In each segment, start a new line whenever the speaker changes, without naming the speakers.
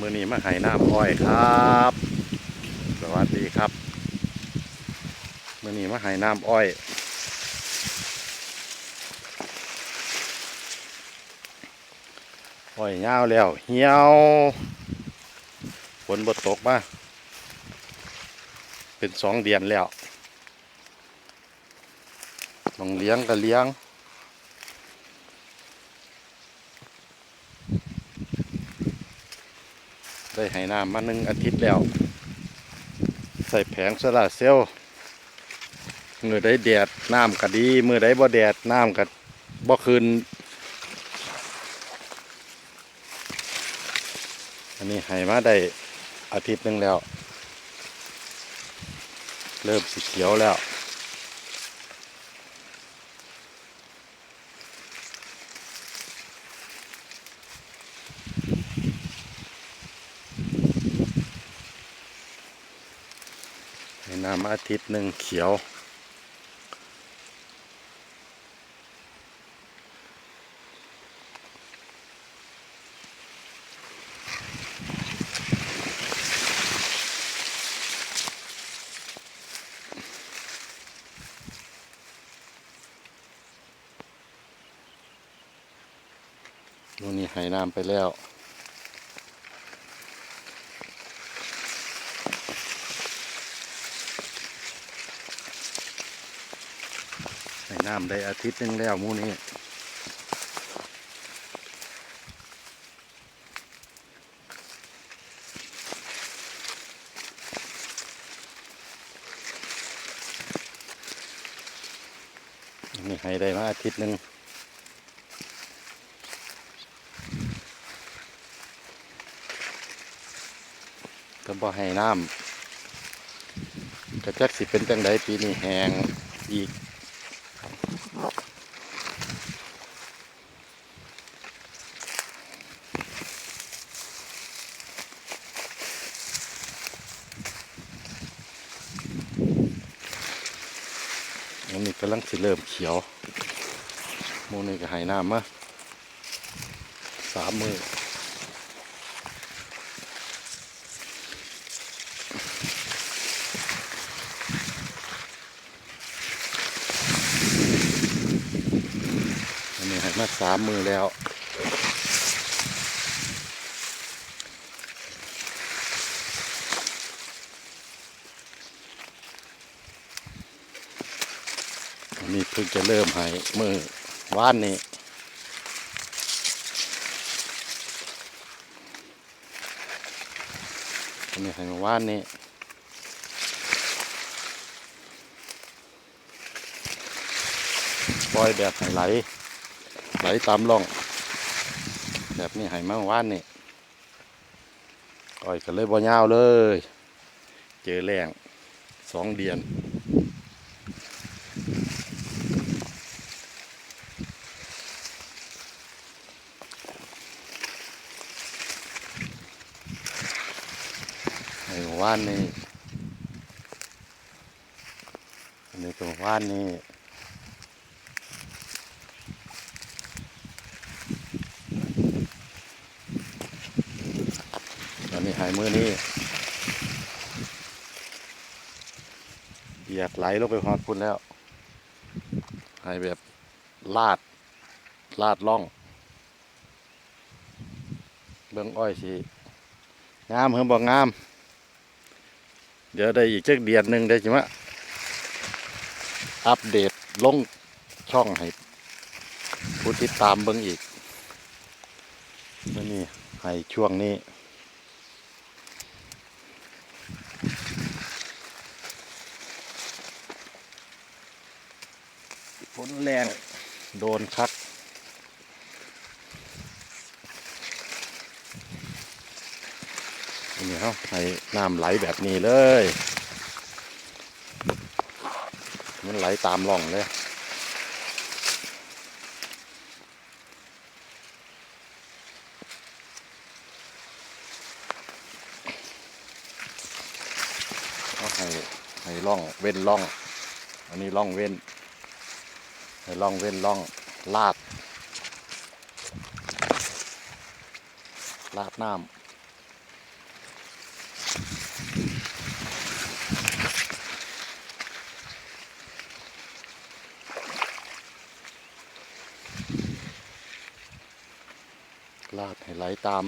มือนี้มาไห้น้ำอ้อยครับ สวัสดีครับ มือนี้มาไห้น้ำอ้อย อ้อยยาวแล้ว เหี่ยวฝนบดตกมาเป็นสองเดือนแล้วลองเลี้ยงก็เลี้ยง ได้ให้น้ำมาหนึ่งอาทิตย์แล้ว ใส่แผงโซลารเซลล์มือได้แดดน้ำก็ดี มือได้บ่แดดน้ำก็บ่คืนอันนี้ให้มาได้อาทิตย์หนึงแล้ว เริ่มสีเขียวแล้ว ให้น้ำอาทิตย์หนึ่งเขียว นู่นนี่ให้น้ำไปแล้ว ให้น้ำได้อาทิตย์หนึงแล้วมูนี้นี่ให้ได้มาอาทิตย์หนึ่งก็บ่ให้น้ำกระจักสิเป็นจังไดปีนี้แหงอีก กำลังสิเริ่มเขียวโมูนี่ก็หายน้ำมาสามมืออันนี้ให้มาสามมือแล้ว นนี้เพิ่งจะเริ่มให้มือว่านนี่ันนี้ให้มาว่านนี่ปล่อยแบบให้ไหล ไหลตามร่อง แบบนี้ให้มาว่านนี่อ้อยก็เลยบ่ยาวเลย เจอแรงสองเดือน ไอ้ว่านนี่อันนี้ตัวว่านนี่อันนี้หายมือนี่เหยียดไหลลงไปหอดพุ่นแล้วหายแบบลาด ลาดล่อง เบื้องอ้อยสิงามเพิ่งบอกงาม เดี๋ยวได้อีกจักเดือนหนึ่งได้จิมะอัปเดตลงช่องให้ผู้ติดตามเบิ่งอีกมื่อนี้ให้ช่วงนี้ ฝนแรงโดนคัก นี่เขาให้น้ำไหลแบบนี้เลย มันไหลตามร่องเลยเขาให้ให้ร่องเว้นร่อง อันนี้ร่องเว้น ให้ร่องเว้นร่องลาด ลาดน้ำ ลาดให้ไหลตาม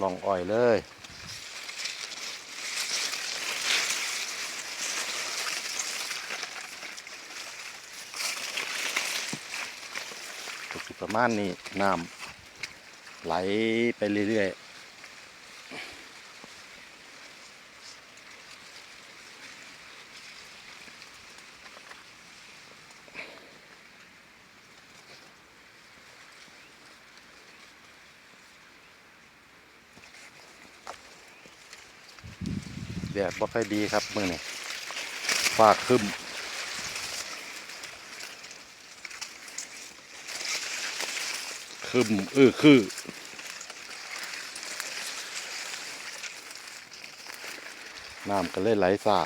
ร่องอ่อยเลยก็สิประมาณนี้น้ำไหลไปเรื่อยๆ แดดบ่ค่อยดีครับมื้อนี้ฟ้าครึ้มคึมอื้อคือน้ำก็เลยไหลสา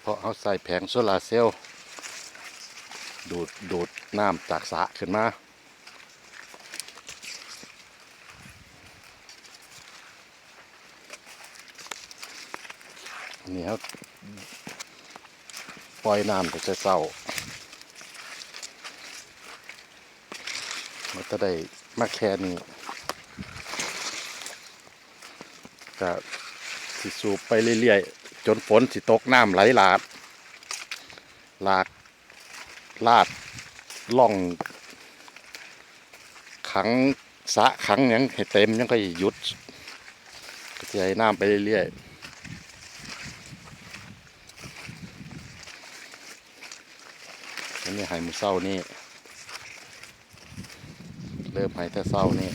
เพราะเอาใส่แผงโซลาร์เซลล์ดูดดูดน้ำจากสระขึ้นมา นี่ครับปล่อยน้ำแต่จะเศร้ามันจะได้มาแค่นี้ก็สิสูบไปเรื่อยๆ จนฝนสิตกน้ำไหลหลาดหลากลาดล่อง ขังสะขังยังให้เต็มยังก็หยุดก็จะให้น้ำไปเรื่อยๆ นนี้ให้มือเศร้านี่ เริ่มหายแต่เศร้านี่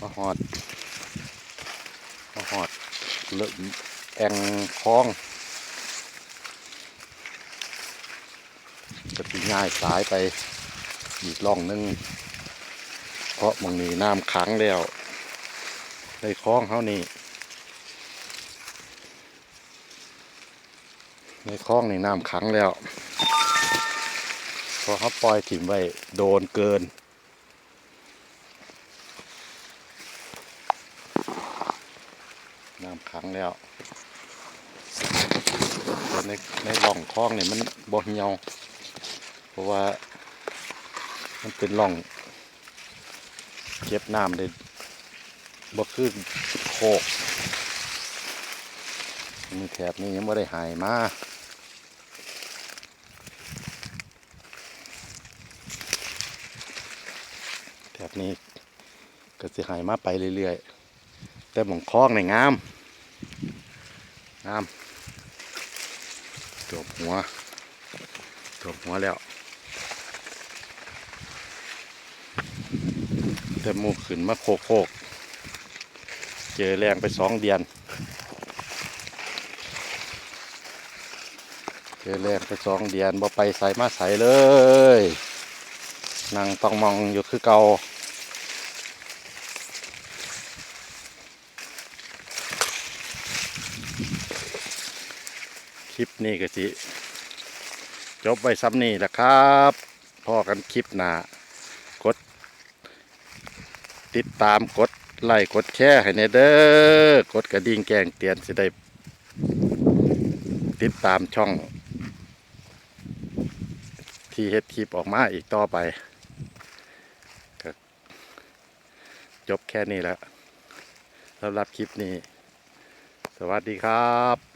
มาหอดมาหอดเริ่มแองคลองก็ตีง่ายสายไปอีกล่องนึง เพราะมองนีน้ำขังแล้วในคลองเขานี่ในคลองนี่น้ำขังแล้ว อเขาปล่อยถิ่มไว้โดนเกิน น้ำขังแล้วในในร่องคลองเนี่ยมันบ่เหี่ยว เพราะว่ามันเป็นร่องเก็บน้ำได้บ่ขึ้นโคกมีแถบนี้ยังไม่ได้หายมา ถบนี้ก็สิหายมาไปเรื่อยๆ แต่หมองคลองในงาม งามจบหัวจบหัวแล้ว แต่หมูขึ้นมาโคกโคกเจอแรงไปสองเดือน เจอแรงไปสองเดือนบ่ไปใส่มาใส่เลย นั่งต้องมองอยู่คือเก่า ลิปนี้ก็สิจบไว้ซ้ำนี่แหละครับพอกันคลิปหนากด ติดตามกดไลค์กดแชร์ให้ในเด้อกดกระดิ่งแกงเตือนสิได้ ติดตามช่อง ที่เฮ็ดคลิปออกมาอีกต่อไปก็จบแค่นี้แล้วสำหรับคลิปนี้ สวัสดีครับ